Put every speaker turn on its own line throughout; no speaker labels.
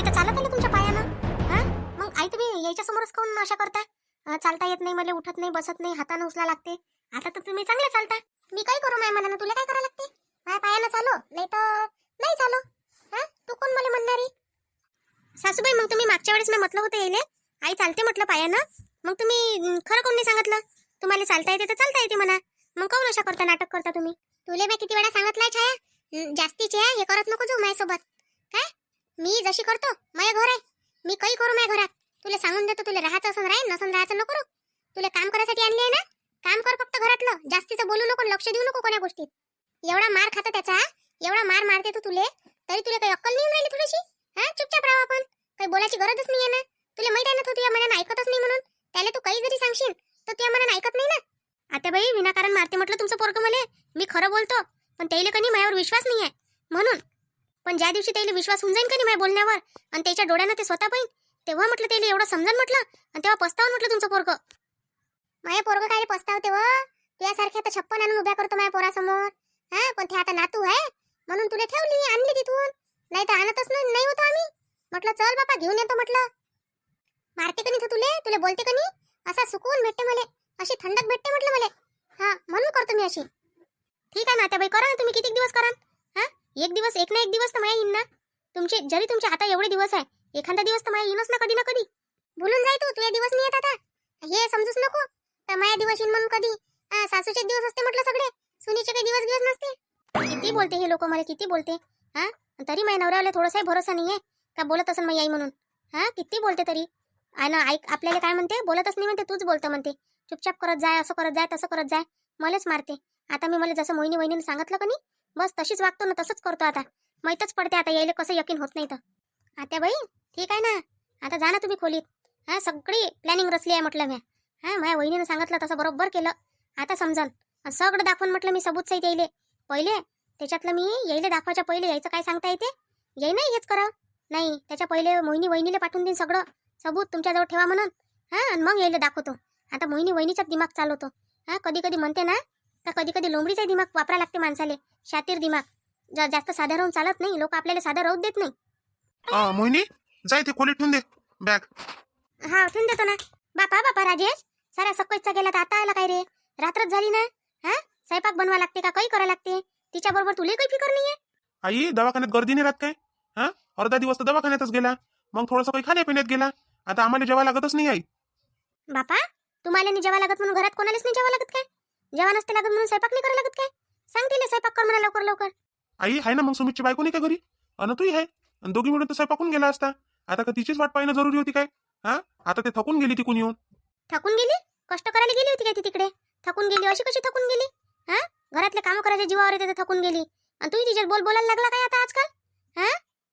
मी तर चालत आले तुमच्या पायानं? हा? मग आई तुम्ही यायच्या समोरच काऊन अशा करता चालता येत नाही मला उठत नाही बसत नाही हातानं उचला लागते. आता तर तुम्ही चांगले चालता. मी काय करू माय मनानं? तुला काय करावं लागते? माझ्या पायानं चालो नाही तर नाही चालो. हा? तू कोण मला म्हणणारी? सासूबाई मग तुम्ही मागच्या वेळेस मी म्हटलं होतं येईल आई चालते म्हटलं पायानं. मग तुम्ही खरं कोणी सांगितलं? तुम्हाला चालता येते तर चालता येते म्हणा. मग काऊन अशा करता नाटक करता तुम्ही? तुले मी किती वेळा सांगितलंय छाया? जास्तीचे हे करत नको जाऊ माझ्यासोबत. काय? मी जशी करतो माझ्या घर आहे. मी काही करू माझ्या घरात. तुला सांगून देतो तुला राहायचं असं राहील नसन राहायचं नको करू तुला काम करायसाठी आणले आहे ना? काम कर फक्त घरातलं. जास्तीचं बोलू नको लक्ष देऊ नको कोण्या गोष्टीत. एवढा मार खाता त्याचा एवढा मार मारते तू तुले तरी तुला काही अक्कल नाही राहिली थोडीशी हा? चुपचाप राहा आपण. काही बोलायची गरजच नाही आहे ना? तुला माहीत आहे ना तू तुझ्या मनानं ऐकतच नाही म्हणून? त्याला तू काही जरी सांगशील तर तुझ्या मनानं ऐकत नाही ना? आता बाई विनाकारण मारते म्हटलं तुमचं पोरग मला. मी खरं बोलतो पण त्याला कधी माझ्यावर विश्वास नाही आहे म्हणून पण ज्या दिवशी त्याला विश्वास होऊन जाईल का नाही माझ्या बोलण्यावर आणि त्याच्या डोळ्यानं ते स्वतः पाहिजे तेव्हा म्हटलं त्याला एवढं समजून म्हटलं आणि तेव्हा पस्तावून म्हटलं तुमचं पोरग. माझ्या पोरग काय पस्तावते व? तुझ्यासारख्या तर छप्पन आणून उभ्या करतो माझ्या पोरासमोर. हा पण ते आता नातू आहे म्हणून तुला ठेवली आणली तिथून. नाही तर आणतच नाही नाही होतो आम्ही. म्हटलं चल बापा घेऊन येतो म्हटलं. मारते कनी तर तुले? तुला बोलते कनी असा सुकून भेटते मला अशी थंडक भेटते म्हटलं मला. हा म्हणून करतो मी अशी. ठीक आहे नात्याबाई करा ना तुम्ही किती दिवस करा एक दिवस एक ना एक दिवस तर माया येईन ना. तुमचे जरी तुमचे आता एवढे दिवस आहे एखादा दिवस तर माया येईनच ना कधी ना कधी. बोलून जाय तू तुझ्या दिवस नाही येत आता. हे समजूच नको. तर माया दिवस येईन म्हणून कधी. सासूचे दिवस असते म्हटलं सगळे. सुनीचे काही दिवस दिवस नसते. किती बोलते हे लोक मला किती बोलते. हा? तरी माझ्या नवऱ्याला थोडासाही भरोसा नाहीये. का बोलत असेल माझी आई म्हणून? हा? किती बोलते तरी. आणि ऐक आपल्याला काय म्हणते? बोलतच नाही म्हणते तूच बोलतं म्हणते. चुपचाप करत जाय असं करत जाय तसं करत जाय. मलाच मारते. आता मी मला जसं मोहिनी वहिनीने सांगितलं का नाही बस तशीच वागतो ना तसंच करतो आता. माहीतच पडते आता यायला कसं यकीन होत नाही तर. आता बाई ठीक आहे ना? आता जा ना तुम्ही खोलीत. हा सगळी प्लॅनिंग रचली आहे म्हटलं मी हा माझ्या वहिनीनं सांगितलं तसं बरोबर केलं. आता समजन आणि सगळं दाखवून म्हटलं मी सबूत सहित यायले. पहिले त्याच्यातलं मी यायले दाखवायच्या पहिले यायचं काय सांगता येते? येई नाही हेच करा. नाही त्याच्या पहिले मोहिनी वहिनीला पाठवून देईन सगळं. सबूत तुमच्याजवळ ठेवा म्हणून. हा आणि मग यायला दाखवतो. आता मोहिनी वहिनीचाच दिमाग चालवतो. हा कधी कधी म्हणते ना तर कधी कधी लोंबडीचा दिमाग वापरा लागते माणसाले. शातीर दिमाग. जा जास्त साधा राहून चालत नाही. लोक आपल्याला साधा राहूच देत नाही.
मोहिनी जाय ते खोलीत ठेवून दे बॅग
हा ठेवून देतो ना. बापा बापा राजेश. सारा सकाळचा गेला तर आता आला काय रे? रात्रच झाली ना? हा? स्वयंपाक बनवा लागते का? काही करा लागते? तिच्या बरोबर तुला काही फिकर नाहीये?
आई दवाखान्यात गर्दी नाही राहत काय? हा? अर्धा दिवस तर दवाखान्यातच गेला. मग थोडंसं काही खाण्यापिण्यात गेला. आता आम्हाला जेवा लागतच नाही आई.
बापा तुम्हाला नाही जेवा लागत म्हणून घरात कोणालाच नाही जेवा लागत काय? जेवा नसते लागत म्हणून स्वयंपाक नाही करा लागत काय? सांग तिला स्वयंपाक कर म्हणा लवकर लवकर.
आई आहे ना मग सुमितची बायको नाही का घरी? अन तूही आहे आणि दोघी मिळून तर स्वयंपाकून गेला असता. आता का तिचीच वाट पाहणं जरुरी होती काय? हा? आता ते थकून गेली तिकून येऊन.
थकून गेली? कष्ट करायला गेली होती काय ती तिकडे? थकून गेली अशी कशी थकून गेली? हा? घरातले काम करायच्या जीवावर येते तर थकून गेली. आणि तू तिच्यात बोल बोलायला लागला काय आता आजकाल? हा?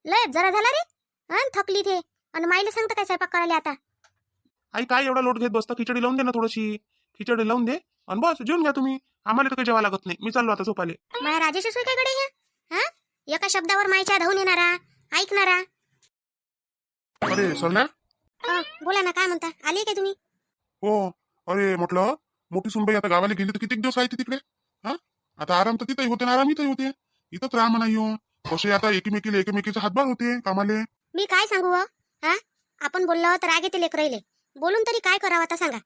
लय जरा झाला रे. हा? थकली ते. आणि माईला सांगता काय स्वयंपाक करायला आता?
आई काय एवढा लोट घेत बसता? खिचडी लावून दे ना थोडीशी. खिचडी लावून दे. आणि बस जेवून घ्या तुम्ही. आम्हाला तर काही जेवा लागत नाही. मी चाललो आता झोपाले
माया राजेश काय कडे हा? एका शब्दावर माईच्या धावून येणारा ऐकणारा.
अरे सोन्या
अ, बोला ना काय म्हणता? आली काय तुम्ही?
हो. अरे म्हटलं मोठी सुनबाई आता गावाला गेली तर किती दिवस राहते तिकडे? हा? आता आराम तर तिथंही होते आणि आराम इथंही होते. इथंच राहा म्हणा येऊ कसे आता एकमेकीला एकमेकीचा हातभार होते कामाले?
मी काय सांगू हो? हा? आपण बोललो तर राग येते लेकराईले बोलून तरी काय करावं आता सांगा.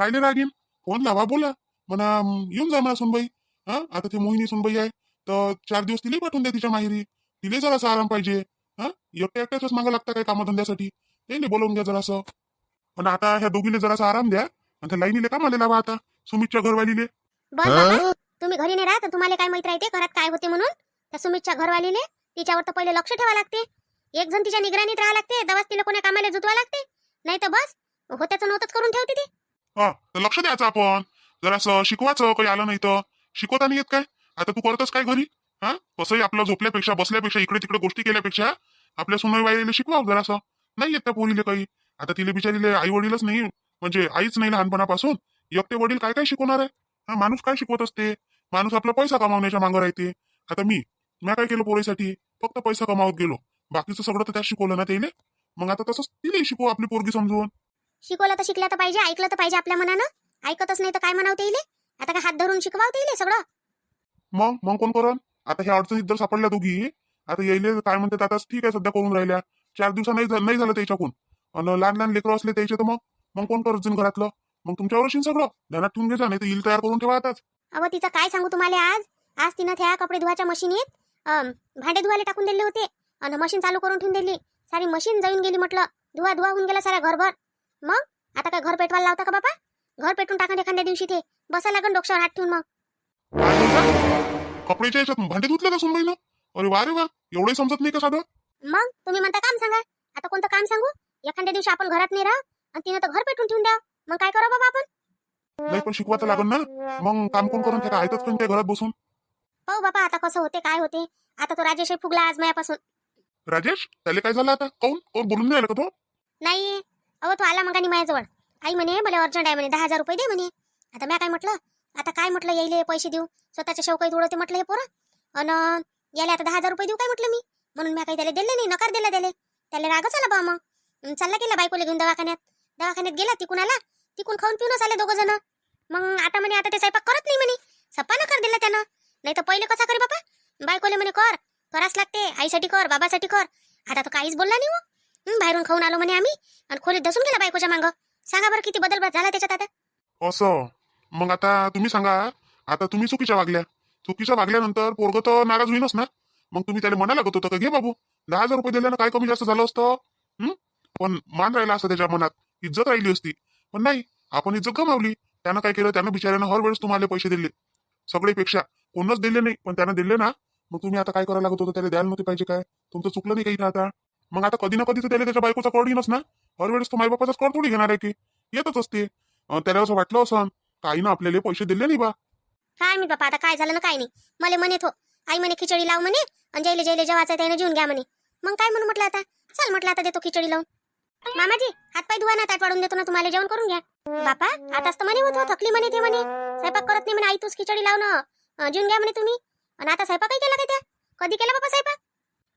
कायले रागीन. फोन लावा बोला. म्हणा येऊन जा म्हणा सुनबाई. हा? आता ते मोहिनी सुनबाई आहे. तर चार दिवस तिला पाठवून द्या तिच्या माहेरी. तिला जरासा आराम पाहिजे. हा? एकट्या एकट्याच मागं लागतं काय कामधंद्यासाठी? त्याने बोलवून घ्या जरासं. पण आता ह्या दोघीले जरासा आराम द्या. आणि त्या लाईनीले कामाले लावा आता? सुमितच्या घरवालीले.
बाबा. तुम्ही घरी नाही राहत? तुम्हाला काय माहीत राहते? घरात काय होते म्हणून? त्या सुमितच्या घरवालीले तिच्यावर तर पहिले लक्ष ठेवा लागते. एक जण तिच्या निगराणीत राहा लागते. दवाच तिला कोण्या कामाला जुतवा लागते. नाही तर बस. होत्याचं नव्हतंच करून ठेवते ती.
हा तर लक्ष द्यायचं आपण. जरासं शिकवायचं काही आलं नाही तर. शिकवता नाही येत काय? आता तू करतस काय घरी? हा? कसंही आपलं झोपल्यापेक्षा बसल्यापेक्षा इकडे तिकडे गोष्टी केल्यापेक्षा आपल्या सुनवाईला शिकवा जरासं. नाही येत त्या पोरीले काही. आता तिला बिचारीले आई वडीलच नाही म्हणजे आईच नाही लहानपणापासून. एकटे वडील काय काय शिकवणार आहे? हा माणूस काय शिकवत असते? माणूस आपला पैसा कमावण्याच्या मागं राहते. आता मी मी काय केलं पोरीसाठी? फक्त पैसा कमावत गेलो. बाकीचं सगळं तर त्यात शिकवलं ना त्याने मग आता तसंच तिने शिकवू आपली पोरगी समजून.
शिकवलं तर शिकलं तर पाहिजे ऐकलं तर पाहिजे आपल्या मनानं. ऐकतच नाही तर काय म्हणावं येईल आता काय हात धरून शिकवावं येईल सगळं?
मग मग कोण करण? आता ह्या अडचणीत जर सापडल्या दोघी आता यायले काय म्हणतात आता ठीक आहे सध्या करून राहिल्या. चार दिवसा नाही झालं त्याच्याकून. आणि लहान लहान लेकरं असले त्याचे तर मग? मग कोण करत घरातलं? मग तुमच्यावर असेल सगळं. ध्यानात ठेवून घ्यायचा नाही तर येईल तयार करून ठेवा आताच.
अहो तिचं काय सांगू तुम्हाला आज? आज तिनं त्या कपडे धुवाच्या मशीनीत अं, भांडे धुवायला टाकून दिले होते. आणि मशीन चालू करून ठेवून दिली. सारी मशीन जाऊन गेली म्हटलं. धुवा धुवा होऊन गेला साऱ्या घरभर. मग? आता काय घर पेटवायला लावता का बाबा घर पेटून टाकून एखाद्या दिवशी ते. बसा लागन डोक्यावर हात ठेवून मग.
कपड्याच्या याच्यात भांडे धुतले का सुनबाईनं? अरे वा रे वा एवढंही समजत नाही का साधं?
मग? तुम्ही म्हणता काम सांगा. आता कोणतं काम सांगू? एखाद्या दिवशी आपण घरात नाही राह आणि तिनं तर घर पेटून ठेवून द्या मग काय करा बाबा आपण?
नाही पण शिकवा तर लागल ना. मग काम कोण करून त्या पण काय घरात बसून?
पाहू बाबा आता कसं होते काय होते? आता तो राजेश फुगला आज मायापासून.
राजेश त्याला काय झालं आता? काऊन? कोण बोलून नाही आलं का तो?
नाही अहो तो आला मग आणि माझ्याजवळ. आई म्हणे मला अर्जंट आहे म्हणे दहा हजार रुपये दे म्हणे. आता मी काय म्हटलं? आता काय म्हटलं येईल पैसे देऊ स्वतःच्या शौकाईत उडवते म्हटलं हे पोरं? अन याला आता दहा हजार रुपये देऊ काय म्हटलं मी? म्हणून मी काही त्याला दिले नाही नकार दिला दिले त्याला रागच आला बा मग. चालला गेला बायकोला घेऊन दवाखान्यात. दवाखान्यात गेला तिकून आला. तिकून खाऊन पिऊनच आले दोघं जण. मग आता म्हणे आता ते स्वयंपाक करत नाही म्हणे. सप्पा नकार दिला त्यानं. नाही तर पहिले कसा करे बाबा बायकोले म्हणे कर कराच लागते. आईसाठी कर बाबासाठी कर. आता तो काहीच बोलला नाही हो. बाहेरून खाऊन आलो म्हणे आम्ही. आणि खोलीत दसून गेला बायकोच्या मांग. सांगा बरं किती बदल झाला त्याच्यात आता?
असं? मग आता तुम्ही सांगा आता तुम्ही चुकीच्या वागल्या. चुकीच्या वागल्यानंतर पोरग तर नाराज होईनच ना? मग तुम्ही त्याला म्हणा लागत होतं का घे बाबू दहा हजार रुपये दिल्यानं काय कमी जास्त झालं असतं? पण मान राहिला असतं त्याच्या मनात इज्जत राहिली असती. पण नाही आपण इज्जत गमावली. त्यानं काय केलं? त्यानं बिचाऱ्यानं हर वेळेस तुम्हाला पैसे दिले. सगळेपेक्षा कोणच दिले नाही पण त्यानं दिले ना. मग तुम्ही आता काय करायला लागत होतं? त्याला द्यायला नव्हते पाहिजे काय? तुमचं चुकलं नाही काही ना आता? मग आता कधी ना कधी तर त्याला त्याच्या बायकोचा कळ येईनच ना. हर वेळेस तो मायबापाचाच कॉर्ड थोडी घेणार आहे की. येतच असते. अं, त्याला असं वाटलं असं काही ना आपल्याला पैसे दिले नाही बा.
काय मी बापा आता काय झालं ना काय नाही. मला म्हणे तो आई म्हणे खिचडी लाव म्हणे आणि जैले जैले जेवायचं त्याने जेवून घ्या म्हणे. मग काय म्हणून म्हटलं आता? चल म्हटलं आता देतो खिचडी लावून. मामाजी हातपाय धुवा ना ताट वाढून देतो ना तुम्हाला जेवण करून घ्या. बापा आताच तर म्हणे होतो थकली म्हणे ते म्हणे. स्वयंपाक करत नाही म्हणे आई तूच खिचडी लाव ना अं, जेवून घ्या म्हणे तुम्ही. आणि आता स्वयंपाकही केला काय त्या? कधी केला बापा स्वयंपाक?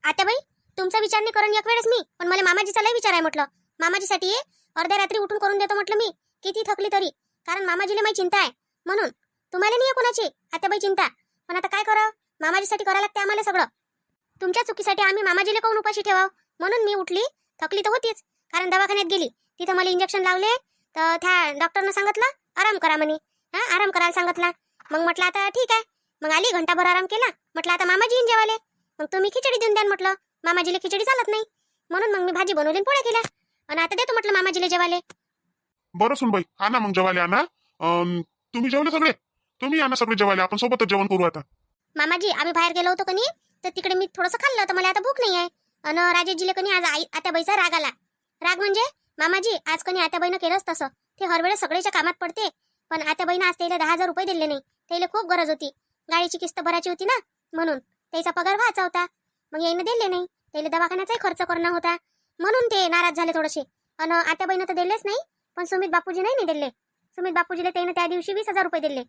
आता बाई तुमचा विचार नाही करून एक वेळेस मी पण मला मामाजीचा लय विचार आहे म्हटलं. मामाजीसाठी ये, अर्ध्या रात्री उठून करून देतो म्हटलं मी. किती थकली तरी. कारण मामाजीला माझी चिंता आहे. म्हणून तुम्हाला नाही आहे कोणाची? आता बाई चिंता. पण आता काय करावं? मामाजीसाठी करावं लागते आम्हाला सगळं. तुमच्या चुकीसाठी आम्ही मामाजीला कोण उपाशी ठेवाव? म्हणून मी उठली. थकली तर होतीच. कारण दवाखान्यात गेली. तिथं मला इंजेक्शन लावले. तर त्या डॉक्टरनं सांगितलं आराम करा म्हणे. हा आराम करायला सांगितला. मग म्हटलं आता ठीक आहे. मग आली घंटाभर आराम केला. म्हटलं आता मामाजी येईन जेवाले मग तुम्ही खिचडी देऊन द्या म्हटलं. मामाजीला खिचडी चालत नाही. म्हणून मग मी भाजी बनवली आणि पोळ्या केल्या. आणि आता देतो म्हटलं मामाजीला जेवाले
बरं सुन बाई आणा मग जेवायला आणा. अं, तुम्ही जेवले सगळे? तुम्ही आणा सगळे जेवायला. आपण सोबतच जेवण करू आता.
मामाजी आम्ही बाहेर गेलो होतो कनी तर तिकडे मी थोडंसं खाल्लं तर मला आता भूक नाही आहे. अन राजेशजीला कनी आज आई आत्याबाईचा राग आला. राग म्हणजे मामाजी आज कनी आत्याबाईनं केलंच तसं. ते हरवेळेस सगळ्याच्या कामात पडते. पण आत्याबाईनं आज त्याला दहा हजार रुपये दिले नाही. त्याला खूप गरज होती. गाडीची किस्त भरायची होती ना? म्हणून त्याचा पगार व्हायचा होता. मग याईनं दिले नाही. त्याला दवाखान्याचाही खर्च करणं होता. म्हणून ते नाराज झाले थोडेसे. अन बहिणं तर दिलेच नाही पण सुमित बापूजी नाही दिले सुमित बापूजीला त्यानं त्या दिवशी वीस हजार रुपये दिले.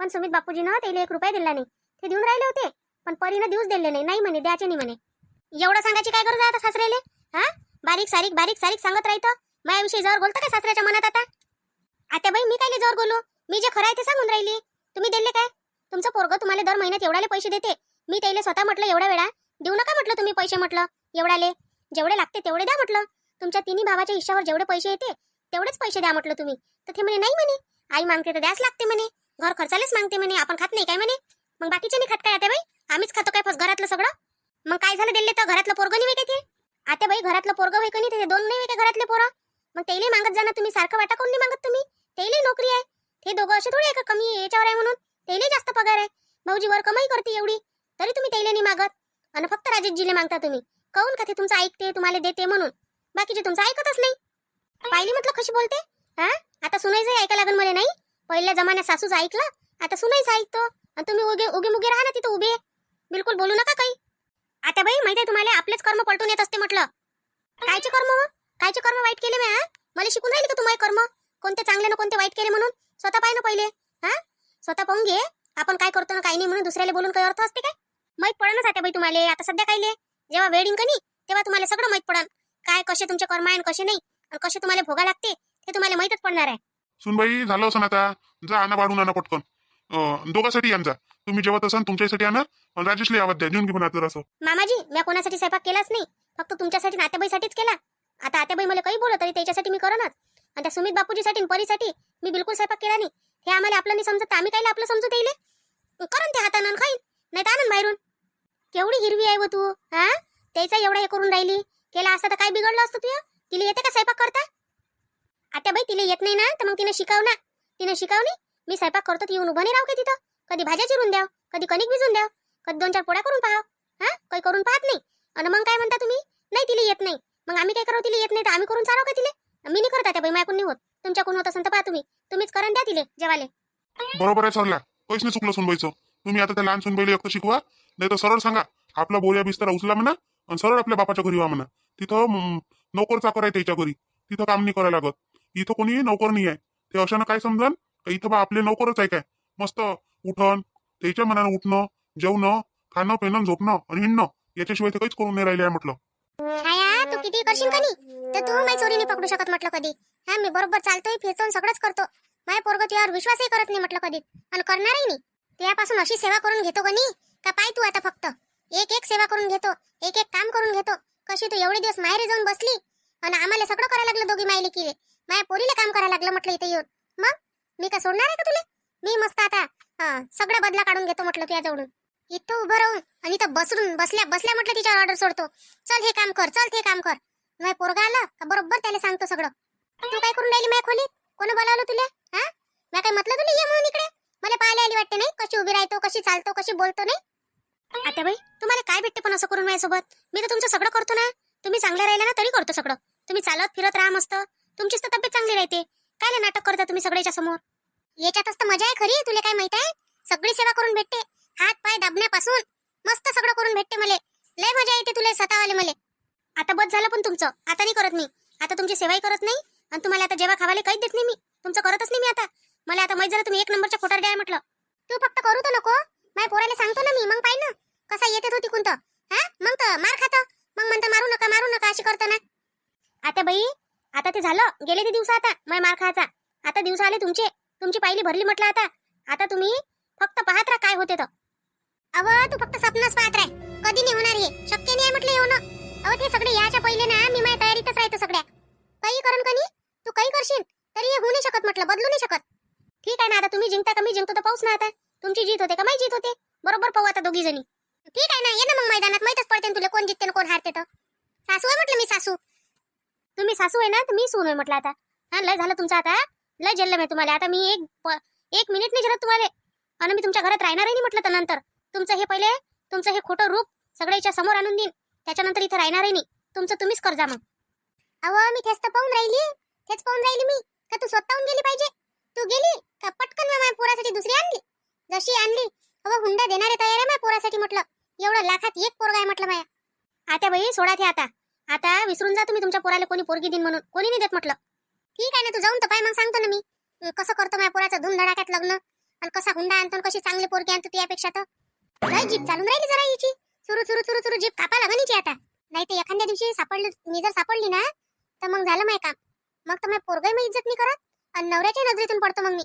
पण सुमित बापूजीनं त्याला एक रुपया दिला नाही. ते देऊन राहिले होते पण परीनं दिवस दिले नाही. नाही म्हणे द्यायचे नाही म्हणे. एवढं सांगायची काय गरज आहे आता सासऱ्याले? हा? बारीक सारीक बारीक सारीक सांगत राहतं माझ्याविषयी जर बोलतं काय सासऱ्याच्या मनात आता? आता बाई मी काय जर बोलू? मी जे खरं आहे ते सांगून राहिली. तुम्ही दिले काय? तुमचं पोरग तुम्हाला दर महिन्यात एवढ्याले पैसे देते. मी त्याला स्वतः म्हटलं एवढ्या वेळा देऊ नका म्हटलं तुम्ही पैसे म्हटलं. एवढ्याले जेवढे लागते तेवढे द्या म्हटलं. तुमच्या तिन्ही भावाच्या हिश्श्यावर जेवढे पैसे येते तेवढेच पैसे द्या म्हटलं तुम्ही. तर ते म्हणे नाही म्हणे. आई मागते तर द्यास लागते म्हणे. घर खर्चालेच मागते म्हणे. आपण खात नाही काय म्हणे? मग बाकीचे नाही खात काय आता बाई? आम्हीच खातो काय फस घरातलं सगळं? मग काय झालं दिले तर घरातलं पोरग नाही वेगळे ते आता बाई घरातलं पोरग होय का नाही ते दोन नाही वेगळे घरातले पोरं. मग तेले मागत जाणं तुम्ही. सारखं वाटा कोण नाही मागत तुम्ही? तेले नोकरी आहे. ते दोघं असे थोडे आहे का कमी याच्यावर आहे म्हणून? तेले जास्त पगार आहे. भाऊजी वर कमाई करते एवढी. तरी तुम्ही तेले नाही मागत. आणि फक्त राजेशजीले मागता तुम्ही. काऊन का ते तुमचं ऐकते तुम्हाला देते म्हणून? बाकीचे तुमचं ऐकतच नाही. पाहिली म्हटलं कशी बोलते? हा? आता सुनायचं ऐकायला लागेल मला नाही. पहिल्या जमान्यात सासूच ऐकलं आता सुनायचं ऐकतो. आणि तुम्ही उगे उगे मुगे राहा ना तिथं उभे. बिलकुल बोलू नका काही. आता बाई माहिती आहे तुम्हाला आपलेच कर्म पलटून येत असते म्हटलं. कायचे कर्म हो? कायचे कर्म वाईट केले मी हा? मला शिकून राहिले का तुम्हाला कर्म? कोणते चांगले ना कोणते वाईट केले म्हणून? स्वतः पाहिजे पहिले हा? स्वतः पाहून घे. आपण काय करतो ना काही नाही म्हणून दुसऱ्याला बोलून काही अर्थ असते काय? माहीत पडणच आता बाई तुम्हाला? आता सध्या कायले? जेव्हा वेळ येईन का नाही तेव्हा तुम्हाला सगळं माहीत पडन. काय कसे तुमचे कर्म आहे कसे नाही? आणि कसे तुम्हाला भोगा लागते ते तुम्हाला माहितच पडणार आहे.
सुनबाई झालं असं आता. जा आणा वाढून आणा पटकन. अं, दोघांसाठी आणजा तुम्ही जेवत असाल तुमच्यासाठी आणा आणि राजेशला आवाज द्या जेवून घे म्हणा जरासं
मामाजी मी कोणासाठी स्वयंपाक केलाच नाही. फक्त तुमच्यासाठी नात्याबाईसाठीच केला. आता आत्याबाई मला काही बोलत तरी त्याच्यासाठी मी करणार. आणि त्या सुमित बापूजीसाठी आणि परीसाठी मी बिलकुल स्वयंपाक केला नाही. हे आम्हाला आपलं नाही समजत तर आम्ही काय आपलं समजू येईल? करण ते हातानं आणि खाईन. नाही तर आणून बाहेरून. केवढी हिरवी आहे व तू हा? त्याचा एवढा हे करून राहिली. केला असता तर काय बिघडलं असतं तुझ्या तिला येते का स्वयंपाक करता? आता बाई तिला येत नाही ना तर मग तिने शिकाव ना. तिने शिकावली? मी स्वयंपाक करतो ती येऊन उभं नाही राहू का तिथं? कधी भाज्या चिरून द्याव कधी कणिक भिजून द्याव कधी दोन चार पोळ्या करून पाहाव हा? काही करून पाहत नाही. आणि मग काय म्हणता तुम्ही? नाही तिला येत नाही. मग आम्ही काय करू तिला येत नाही तर आम्ही करून चालव का तिले? मी नाही करता त्या बाई माझ्याकडून नाही होत. तुमच्याकडून होत असेल तर पहा तुम्ही. तुम्हीच करून द्या तिले जेवाले
बरोबर आहे सरला काहीच नाही चुकलं सुनवायचं तुम्ही आता त्या लहान सुनबाईला एक शिकवा. नाही तर सरळ सांगा आपला बोऱ्या बिस्तर उचला म्हणा आणि सरळ आपल्या बापाच्या घरी वा म्हणा. तिथं नोकर चाकर आहे त्याच्या घरी. तिथं काम नाही करायला लागत. इथं कोणी नोकर नाही आहे. ते अशानं काय समजन? का इथं बा आपले नोकरच आहे काय? मस्त उठण त्याच्या मनानं उठणं जेवणं खाणं पिणं झोपणं आणि हिंडणं याच्याशिवाय ते काहीच करून नाही राहिले आहे म्हटलं.
छाया तू किती करशील कधी तर तू माझी चोरी नाही पकडू शकत म्हटलं कधी. हा मी बरोबर चालतोय फिरतो सगळंच करतो. माझ्या पोरग तुझ्यावर विश्वासही करत नाही म्हटलं कधी. आणि करणारही नाही. तुझ्यापासून अशी सेवा करून घेतो का नाही का पाय तू आता फक्त. एक एक सेवा करून घेतो. एक एक काम करून घेतो. कशी तू एवढे दिवस माहेरी जाऊन बसली? आणि आम्हाला सगळं करायला लागलं दोघी मायले किले माझ्या पोरीला काम करायला लागलं म्हटलं इथे येऊन. मग? मी का सोडणार आहे का तुला? मी मस्त आता सगळा बदला काढून घेतो म्हटलं तुझ्याजवळून. इथं उभं राहून आणि इथं बसून बसल्या बसल्या म्हटलं तिच्यावर ऑर्डर सोडतो. चल हे काम कर चल ते काम कर. माझ्या पोरगा आलं का बरोबर त्याला सांगतो सगळं. तू काय करून राहिली माझ्या खोलीत? कोण बोलावलं तुला? हा? मी काय म्हटलं तुला? ये म्हणून इकडे. मला पाहायला आली वाटते नाही कशी उभी राहतो कशी चालतो कशी बोलतो नाही. आता बाई तुम्हाला काय भेटते पण असं करून माझ्यासोबत? मी तर तुमचं सगळं करतो ना. तुम्ही चांगलं राहिला ना तरी करतो सगळं. तुम्ही चालत फिरत राहा मस्त. तुमचीच तर तब्येत चांगली राहते. काय नाटक करता तुम्ही सगळ्याच्या समोर? याच्यातच तर मजा आहे खरी तुला काय माहीत आहे? सगळी सेवा करून भेटते. हात पाय दाबण्यापासून मस्त सगळं करून भेटते मला. लय मजा येते तुला स्वतःवाले मले. आता बस झालं पण तुमचं. आता नाही करत मी. आता तुमची सेवाही करत नाही. आणि तुम्हाला आता जेव्हा खावाले काहीच देत नाही मी. तुमचं करतच नाही मी आता. मला आता माहीत झालं तुम्ही एक नंबरच्या खोटार द्याय म्हटलं. तू फक्त करू तर नको. माझ्या पोराला सांगतो ना मी मग पाय ना कसा येते होती कोणतं हा? मग तर मार खात. मग म्हणतं मारू नका मारू नका अशी करतो ना आता बाई आता ते झालं. गेले ते दिवस आता मै मार खायचा. आता दिवस आले तुमचे. तुमची पायली भरली म्हटलं आता. आता तुम्ही फक्त पाहत राहा काय होते तर. अव तू फक्त स्वप्नच पाहत राह. कधी नाही होणार हे. शक्य नाही म्हटलं येऊन अव ते सगळे याच्या पहिले ना मी माझ्या तयारीतच राहतो सगळ्या. काही करून कनी तू काही करशील तरी हे होऊ नाही शकत म्हटलं. बदलू नाही शकत. ठीक आहे ना आता तुम्ही जिंकता का मी जिंकतो तर पाऊस ना आता. तुमची जीत होते का? माझी जीत होते. बरोबर पाहू आता दोघी जणी. ठीक आहे ना ये ना मग मैदानात. माहितच पडते तुला कोण जिंकते कोण हारते तर. सासू आहे म्हटलं मी सासू. तुम्ही सासू आहे ना तर मी सून आहे म्हटलं आता. हा लय झालं तुमचं आता लय जल्ल मी तुम्हाला. आता मी एक एक मिनिट नाही झेलत तुम्हाला. आणि मी तुमच्या घरात राहणार नाही म्हटलं तर नंतर. तुमचं हे पहिले तुमचं हे खोटं रूप सगळ्याच्या समोर आणून देईन. त्याच्यानंतर इथं राहणार आहे नाही तुमचं तुम्हीच कर्जा मग. अहो मी तेच तर पाहून राहिली. तेच पाहून राहिली मी. का तू स्वतःहून गेली पाहिजे? तू गेली का पटकन मी माझ्या पोरासाठी दुसरी आणली? जशी आणली अहो हुंडा देणारे तयार आहे माझ्या पोरासाठी म्हटलं. एवढं लाखात एक पोरगा आहे म्हटलं माया आता बाई सोडा ते आता. आता विसरून जा तुम्ही तुमच्या पोराला कोणी पोरगी देईन म्हणून. कोणी नाही देत म्हटलं. ठीक आहे ना तू जाऊन तर पाय मग सांगतो ना मी. कसं करतो माझ्या पोराचं धूमधडाक्यात लग्न? आणि कसा हुंडा आणतो आणि कशी चांगली पोरगी आणतो त्यापेक्षा तर? लय जीप चालून राहिली जरा हिची? चुरू चुरू चुरू चुरू जीप कापा लागन आता. नाही तर एखाद्या दिवशी सापडली मी जर सापडली ना तर मग झालं माय काम. मग तर माझ्या पोरगाही मी इज्जत नाही करत. आणि नवऱ्याच्या नजरेतून पडतो मग मी.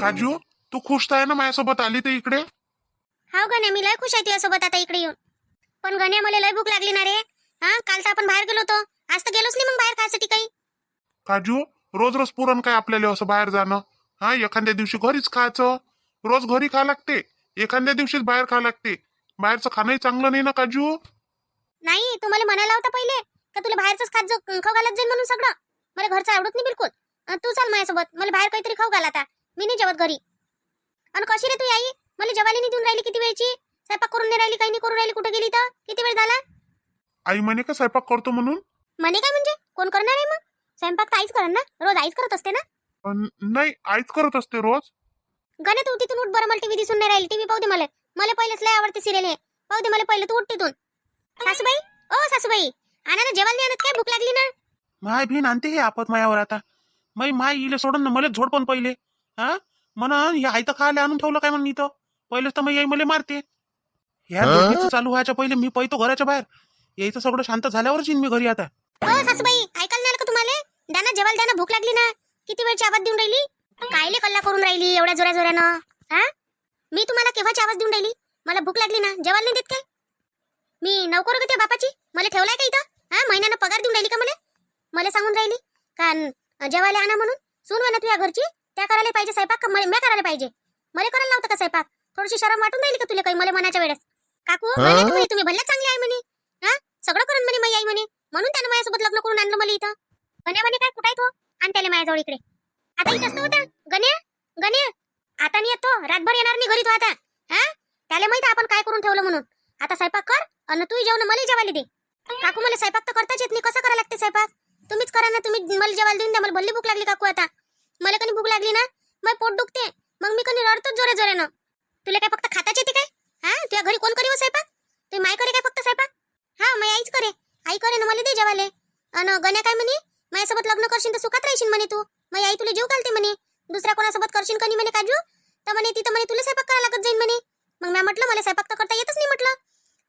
काजू तू खुश तर आहे ना माझ्यासोबत आली ते इकडे?
हाव गण्या मी लय खुश आहे तुझ्यासोबत आता इकडे येऊन. पण गण्या मला लय भूक लागली ना रे. हा काल तर आपण बाहेर गेलो होतो. आज तर गेलोच नाही मग बाहेर खायसाठी काही.
काजू रोज रोज पुरण काय आपल्याला असं बाहेर जाणं? हा एखाद्या दिवशी घरीच खायचं? रोज घरी खा लागते. एखाद्या दिवशीच बाहेर खा लागते. बाहेरचं खाणंही चांगलं नाही ना काजू?
नाही तू मला म्हणायला होता पहिले? का तुला बाहेरच खात जो खाऊ घालत जाईल म्हणून सगळं? मला घरचं आवडत नाही बिलकुल. तू चाल माझ्यासोबत. मला बाहेर काहीतरी खाऊ घाल आता. मी नाही जेवत घरी. आणि कशी रे तू आई? मला जेवायला नाही देऊन राहिली किती वेळची? स्वयंपाक करून नाही राहिली काही नाही करून राहिली कुठे गेली तर? किती वेळ झाला?
आई म्हणे का स्वयंपाक करतो म्हणून?
म्हणे काय म्हणजे? कोण करणार आहे मग? स्वयंपाक तर आईच करणार ना? रोज आईच करत असते ना?
अन नाही आईच करत असते रोज.
गणे तू तिथून उठ बरं मला टीव्ही दिसून नाही राहील. टीव्ही पाहू दे मला. मला पहिलेच लय आवडते सिरियल हे. पाहू दे मला पहिलं तू उठ तिथून. सासूबाई? ओ सासूबाई. आणा ना जेवण नाही आणत काय? भूक लागली ना?
माय भीन आणते हे आपत मायावर आता. मै माय इले सोडून ना मला झोड पण पहिले. हा? म्हणा हे आयतं खायला आणून ठेवलं काय म्हणून इथं? पहिलेच तर मग याई मला मारते. ह्या दोघीचं चालू व्हायच्या पहिले मी पैतो घराच्या बाहेर. यायचं सगळं शांत झाल्यावरच येईन मी घरी आता.
ओ सासूबाई ऐकायला नाही आलं का तुम्हाला? द्या ना जेवायला द्या ना भूक लागली ना किती वेळची आवाज देऊन राहिली? कायले कल्ला करून राहिली एवढ्या जोऱ्या जोऱ्यानं? हा? मी तुम्हाला केव्हाची आवाज देऊन राहिली? मला भूक लागली ना जेवायला नाही देत काय? मी नोकर का त्या बापाची? मला ठेवलाय का इथं? हा महिन्यानं पगार देऊन राहिली का मला? मला सांगून राहिली. का जेवायला आणा म्हणून? सून म्हणा तुझ्या घरची? त्या करायला पाहिजे स्वयंपाक म्या करायला पाहिजे? मला करायला लावतं का स्वयंपाक? थोडीशी शरम वाटून राहिली का तुला काही मला मनाच्या वेळेस? काकू म्हणे तुम्ही भल्ल्या चांगली आहे म्हणे. हा? सगळं करून म्हणे माई आई म्हणे. म्हणून त्यानं माझ्यासोबत लग्न करून आणलं मला इथं. गण्या म्हणे काय कुठे तो? आणि त्याला माझ्याजवळ इकडे. आता इथंच होता. गण्या गण्या. आता नाही येतो रातभर येणार नाही घरी तो आता. हा? त्याला माहीत आपण काय करून ठेवलं म्हणून. आता स्वयंपाक कर आणि तू जेवण मला जेवायला दे. काकू मला स्वयंपाक तर करताच येत नाही. कसं करायला लागते स्वयंपाक? तुम्हीच करा ना तुम्ही मला जेवायला देऊन द्या. मला भल्ली भूक लागली काकू आता. मला कधी भूक लागली ना मग पोट दुखते. मग मी कधी रडतोच जोरे ना तुला काय फक्त खाताच येते काय? हा? तुझ्या घरी कोण करे हो स्वयंपाक? तुम्ही माय करे काय फक्त स्वयंपाक? हा मग आईच करे. आई करे ना मला दे जेवायला. अन गण्या काय म्हणे? माझ्यासोबत लग्न करशील तर सुखात राहशील म्हणे तू. मग आई तुला जीव घालते म्हणे. दुसऱ्या कोणासोबत करशील कनी म्हणे काजू? तर म्हणे तिथं म्हणे तुला स्वयंपाक करायला लागत जाईल म्हणे. मग मी म्हटलं मला स्वयंपाक तर करता येतच नाही म्हटलं.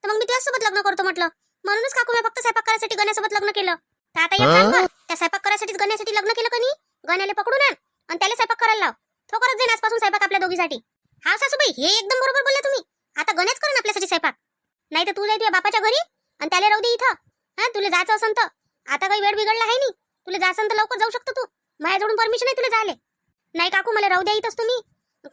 तर मग मी तुझ्यासोबत लग्न करतो म्हटलं. म्हणूनच काकू मी फक्त स्वयंपाक करायसाठी गण्यासोबत लग्न केलं. तर आता एक काम कर त्या स्वयंपाक करायसाठीच गण्यासाठी लग्न केलं कनी गण्याला पकडून आण आणि त्याला स्वयंपाक करायला लाव. तो करत जाईन आजपासून स्वयंपाक आपल्या दोघीसाठी. हा सासूबाई हे एकदम बरोबर बोलला तुम्ही. आता गणेश करून आपल्यासाठी स्वयंपाक. नाही तर तू जाय तुझ्या बापाच्या घरी आणि त्याला राहू दे इथं. हा तुला जायचं असन तर. आता काही वेळ बिघडला आहे नाही. तुला जायचं तर लवकर जाऊ शकतो तू. माझ्याजवळून परमिशन आहे तुला जायले. नाही काकू मला राहू द्या इथंच तुम्ही.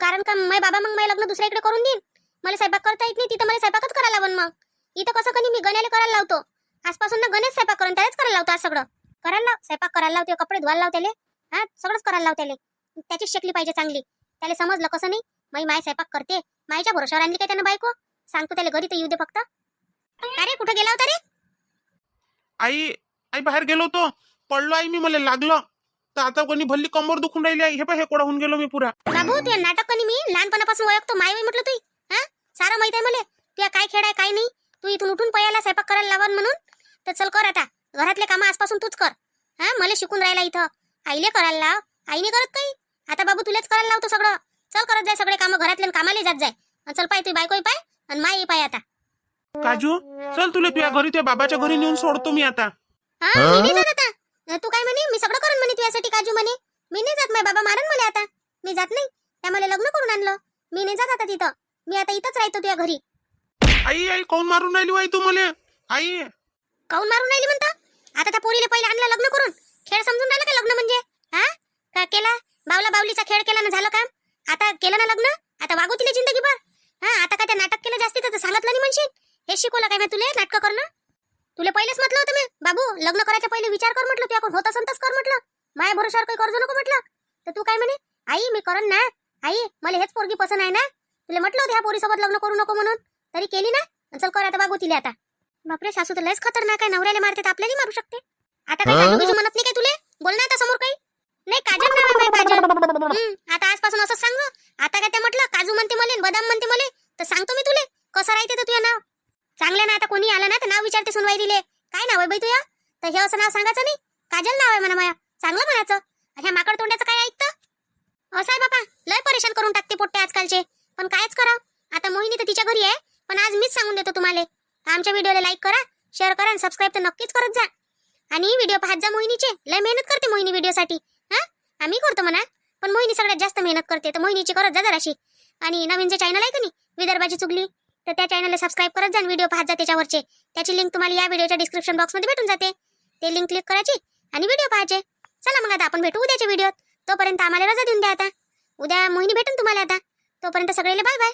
कारण का माझे बाबा मग माझे लग्न दुसऱ्या इकडे करून देईन. मला स्वयंपाक करता येत नाही तिथं मला स्वयंपाकच करायला लावून मग. इथं कसं कधी मी गण्याला करायला लावतो. आजपासून ना गणेश स्वयंपाक करून त्यालाच करायला लावतो आज सगळं. करायला लाव स्वयंपाक करायला लावते कपडे धुवायला लाव त्याले हा सगळंच करायला लाव त्याले त्याची शेकली पाहिजे चांगली. त्याला समजलं कसं नाही? माई माय स्वयंपाक करते. माईच्या भरोशावर आणली काय त्यानं बायको? सांगतो त्याला घरी तर येऊ दे फक्त. अरे कुठं गेला होता रे?
आई आई बाहेर गेलो होतो. पडलो आई मी मला लागलं. तर आता कोणी भल्ली कंबर दुखून राहिली आई. हे पाय हे कोडा होऊन गेलो मी पुरा
बाबू तुझ्या नाटक कनी मी लहानपणापासून ओळखतो. माय बाई म्हटलं तुई. हा? सारं माहीत आहे मला. तुया काय खेळ आहे काय नाही? तू इथून उठून पयाला स्वयंपाक करायला लावण म्हणून? तर चल कर आता. घरातले कामं आजपासून तूच कर. हा मला शिकून राहिला इथं. आईले करायला लाव. आईने करत काही? आता बाबू तुलाच करायला लावतो सगळं. चल करत जाय सगळे कामं घरातले कामाला जात जाय. चल पाय तुझी बायकोही पाय आणि माई पाय आता.
काजू चल तुला तुझ्या घरी तुझ्या बाबाच्या घरी नेऊन सोडतो मी आता.
हा मी नाही जात आता. तू काय म्हणे? मी सगळं करून म्हणे तुझ्यासाठी काजू म्हणे. मी नाही जात माझ्या बाबा मारन मला आता. मी जात नाही. त्या मला लग्न करून आणलं. मी नाही जात आता तिथं. मी आता इथंच राहतो तुझ्या घरी.
आई आई कोण मारून राहिली आई तू मला? आई.
काऊन मारून राहिली म्हणता? आता त्या पोरीला पहिले आणलं लग्न करून. खेळ समजून राहिलं का लग्न म्हणजे? हा? का केला? बावला बावलीचा खेळ केला ना झालं काम? आता केलं ना लग्न? आता वागू तिला जिंदगीभर? हा आता काय त्या नाटक केलं जास्ती तर सांगितलं नाही म्हणशील? हे शिकवलं काय मी तुले नाटक करणं? तुला पहिलेच म्हटलं होतं मी बाबू लग्न करायच्या पहिले विचार कर म्हटलं तुझ्याकडून होत असंतच कर म्हटलं. माया भरोशावर काही कर्ज नको म्हटलं. तर तू काय म्हणे? आई मी करन ना. आई मला हेच पोरगी पसंत आहे ना. तुला म्हटलं होतं ह्या पोरीसोबत लग्न करू नको म्हणून. तरी केली ना? चल कर आता बागू तिला आता. बापरे सासू तर लयच खतरनाक आहे. नवऱ्याला मारते तर आपल्याला मारू शकते. आता काय काजू बिजू म्हणत नाही काय तुले? बोल ना आता समोर काही. नाही काजल नाव आहे काजल. हम्म, आता आजपासून असंच सांग आता काय ते म्हटलं काजू म्हणते मले बदाम म्हणते मले तर सांगतो मी तुले. कसं राहते तर तुझं नाव? चांगलं ना आता कोणी आलं ना तर नाव विचारते सुनवाई दिले काय नाव आहे बाई तुया तर हे असं नाव सांगायचं नाही. काजल नाव आहे म्हणा माया. चांगलं म्हणायचं. आणि ह्या माकड तोंडाचं काय ऐकतं? असं आहे बापा. लय परेशान करून टाकते पोट्टे आजकालचे. पण कायच करा आता मोहिनी तर तिच्या घरी आहे पण आज मीच सांगून देतो तुम्हाला. आमच्या व्हिडिओला लाईक करा शेअर करा आणि सबस्क्राईब तर नक्कीच करत जा. आणि व्हिडिओ पाहत जा मोहिनीचे. लय मेहनत करते मोहिनी व्हिडिओसाठी हां? आम्ही करतो म्हणा. पण मोहिनी सगळ्यात जास्त मेहनत करते. तर मोहिनीची करत जा जराशी. आणि नवीन जे चॅनल आहे का नाही? विदर्भाची चुगली? तर त्या चॅनलला सबस्क्राईब करत जा व्हिडिओ पाहत जा त्याच्यावरचे. त्याची लिंक तुम्हाला या व्हिडिओच्या डिस्क्रिप्शन बॉक्समध्ये भेटून जाते. ते लिंक क्लिक करायची आणि व्हिडिओ पाहायचे. चला मग आता आपण भेटू उद्याच्या व्हिडिओत तोपर्यंत आम्हाला रजा देऊन द्या आता. उद्या मोहिनी भेटून तुम्हाला आता. तोपर्यंत सगळेले बाय बाय